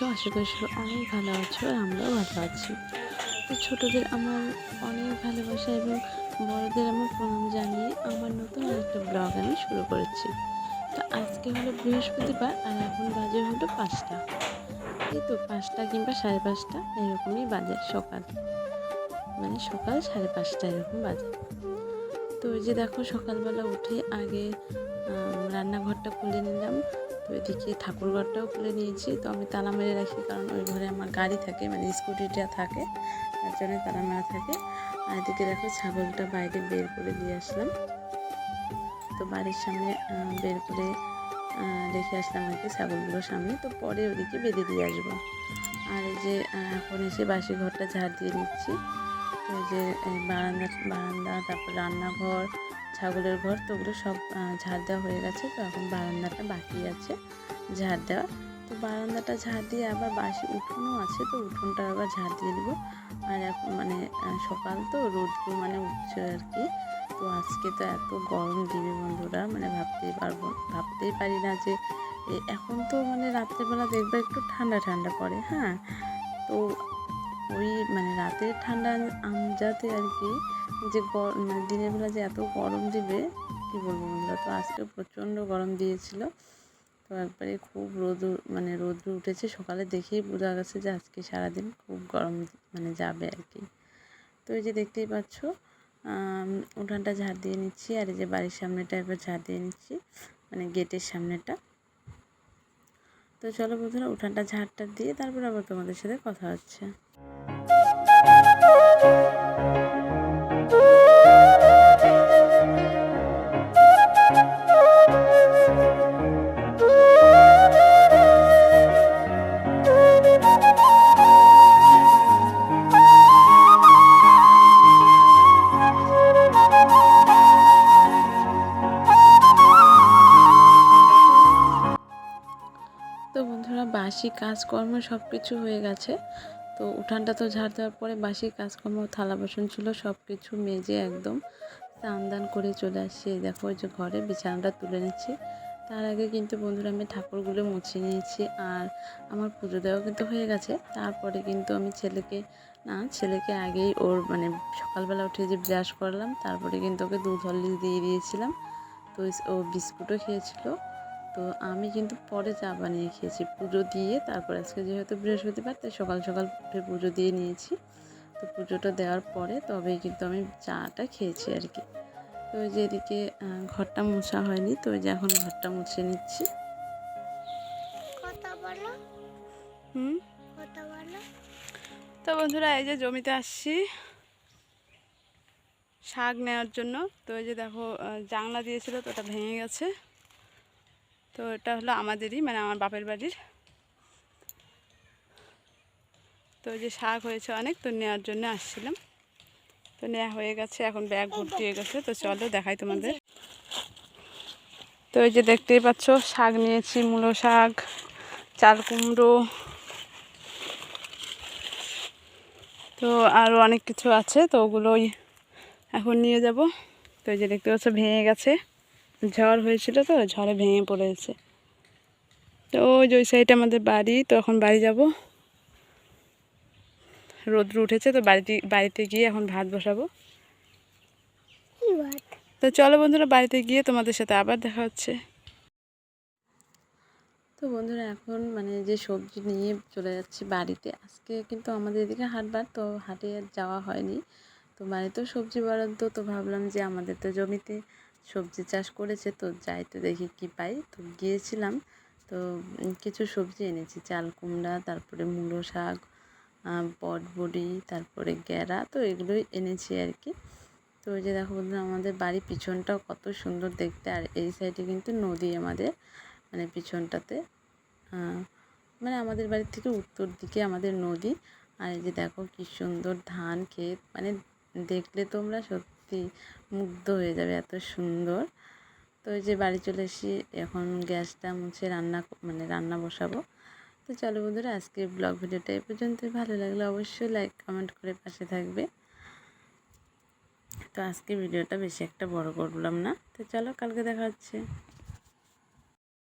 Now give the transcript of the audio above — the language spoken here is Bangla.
আছো? আশা করি সবাই অনেক ভালো আছো আর আমরাও ভালো আছি। তো ছোটোদের আমার অনেক ভালোবাসা এবং বড়দের আমার প্রণাম জানিয়ে আমার নতুন একটা ব্লগ আমি শুরু করেছি। তো আজকে হলো বৃহস্পতিবার আর এখন বাজে হলো পাঁচটা। এই তো পাঁচটা কিংবা সাড়ে পাঁচটা, এরকমই বাজে সকাল। মানে সকাল সাড়ে পাঁচটা এরকম বাজে। তো ওই যে দেখো সকালবেলা উঠে আগে রান্নাঘরটা খুলে নিলাম। তো এদিকে ঠাকুরঘরটাও খুলে নিয়েছি। তো আমি তালা মেরে রাখি কারণ ওই ঘরে আমার গাড়ি থাকে মানে স্কুটিটা থাকে, তার জন্য তালা মারা থাকে। আর এদিকে দেখো ছাগলটা বাইরে বের করে দিয়ে আসলাম। তো বাড়ির সামনে বের করে রেখে আসলাম আর কি ছাগলগুলোর সামনে। তো পরে ওদিকে বেঁধে দিয়ে আসব। আর এই যে এখন এসে বাসি ঘরটা ঝাড় দিয়ে নিচ্ছি। তো যে বারান্দা বারান্দা, তারপর রান্নাঘর ছাগলের ঘর, তো ওগুলো সব ঝাড় দেওয়া হয়ে গেছে। তো এখন বারান্দাটা বাকি আছে, ঝাড় দেওয়া। তো বারান্দাটা ঝাড় দিয়ে আবার বাসি উঠোনও আছে, তো উঠোনটা আবার ঝাড় দিয়ে দেবো। আর এখন মানে সকাল তো রোদ্র মানে উঠছে আর কি। তো আজকে তো এত গরম দিবে বন্ধুরা মানে ভাবতেই পারব, ভাবতেই পারি না যে এখন তো মানে রাত্রেবেলা দেখবে একটু ঠান্ডা ঠান্ডা পড়ে হ্যাঁ? তো ওই মানে রাতের ঠান্ডা আমজাতে আর কি যে মানে দিনের বেলা যে এত গরম দিবে, কি বলব বন্ধুরা? তো আজকে প্রচণ্ড গরম দিয়েছিল। তো একবারে খুব রোদ মানে রোদ্র উঠেছে। সকালে দেখেই বোঝা গেছে যে আজকে সারাদিন খুব গরম মানে যাবে আর কি। তো এই যে দেখতেই পাচ্ছ উঠানটা ঝাড় দিয়ে নিচ্ছি আর এই যে বাড়ির সামনেটা একবার ঝাড় দিয়ে নিচ্ছি মানে গেটের সামনেটা। তো চলো বন্ধুরা, উঠানটা ঝাড়টা দিয়ে তারপর আবার তোমাদের সাথে কথা হচ্ছে। বাসি কাজকর্ম সব কিছু হয়ে গেছে। তো উঠানটা তো ঝাড় দেওয়ার পরে বাসি কাজকর্ম থালা বাসন ছিল সব কিছু মেজে একদম স্নান দান করে চলে আসছি। দেখো যে ঘরে বিছানাটা তুলে নিচ্ছি। তার আগে কিন্তু বন্ধুরা আমি ঠাকুরগুলো মুছে নিয়েছি আর আমার পুজো দেওয়া কিন্তু হয়ে গেছে। তারপরে কিন্তু আমি ছেলেকে, না, ছেলেকে আগেই ওর মানে সকালবেলা উঠে যে ব্রাশ করলাম, তারপরে কিন্তু ওকে দুধ হরলিক্স দিয়ে দিয়েছিলাম। তো ও বিস্কুটও খেয়েছিল। তো আমি কিন্তু পরে চা বানিয়ে খেয়েছি পুজো দিয়ে। তারপর আজকে যেহেতু বৃহস্পতিবার তাই সকাল সকাল উঠে পুজো দিয়ে নিয়েছি। তো পুজোটা দেওয়ার পরে তবেই কিন্তু আমি চাটা খেয়েছি আর কি। তো ওই যে এদিকে ঘরটা মোছা হয়নি তো ওই যে এখন ঘরটা মুছে নিচ্ছি। হুম? তো বন্ধুরা এই যে জমিতে আসছি শাক নেওয়ার জন্য। তো এই যে দেখো জানলা দিয়েছিল তো ওটা ভেঙে গেছে। তো এটা হলো আমাদেরই মানে আমার বাপের বাড়ির। তো যে শাক হয়েছে অনেক, তো নেওয়ার জন্য আসছিলাম। তো নেওয়া হয়ে গেছে, এখন ব্যাগ ভর্তি হয়ে গেছে। তো চলো দেখাই তোমাদের। তো এই যে দেখতেই পাচ্ছ, শাক নিয়েছি, মূলো শাক, চাল কুমড়ো। তো আরও অনেক কিছু আছে, তো ওগুলোই এখন নিয়ে যাব। তো এই যে দেখতে পাচ্ছ, ভেঙে গেছে। ঝড় হয়েছিল তো ঝড়ে ভেঙে পড়েছে। তো ওই যে ওই সাইডে আমাদের বাড়ি তো এখন বাড়ি যাব। রোদ্র উঠেছে তো বাড়িতে বাড়িতে গিয়ে এখন ভাত বসাবো। কি তো চলো বন্ধুরা বাড়িতে গিয়ে তোমাদের সাথে আবার দেখা হচ্ছে। তো বন্ধুরা এখন মানে যে সবজি নিয়ে চলে যাচ্ছি বাড়িতে আজকে কিন্তু আমাদের এদিকে হাটবার তো হাটে আর যাওয়া হয়নি। তো বাড়িতেও সবজি বরাদ্দ তো ভাবলাম যে আমাদের তো জমিতে সবজি চাষ করেছে, তো যাই তো দেখি কি পাই। তো গিয়েছিলাম, তো কিছু সবজি এনেছি, চাল কুমড়া, তারপরে মূলো শাক বটবড়ি, তারপরে গ্যারা, তো এগুলোই এনেছি আর কি তো ওই যে দেখো বন্ধুরা, আমাদের বাড়ির পিছনটাও কত সুন্দর দেখতে, আর এই সাইডে কিন্তু নদী আমাদের মানে পিছনটাতে। মানে আমাদের বাড়ির থেকে উত্তর দিকে আমাদের নদী। আর এই যে দেখো কি সুন্দর ধান ক্ষেত মানে দেখলে তোমরা সত্যি মুগ্ধ হয়ে যাবে এত সুন্দর। তো এই যে বাড়ি চলে এসে এখন গ্যাসটা মুছে রান্না মানে রান্না বসাবো। তো চলো বন্ধুরা আজকে ব্লগ ভিডিওটা এই পর্যন্তই। ভালো লাগলে অবশ্যই লাইক, কমেন্ট করে পাশে থাকবে। তো আজকে ভিডিওটা বেশি একটা বড় করলাম না। তো চলো, কালকে দেখা হচ্ছে।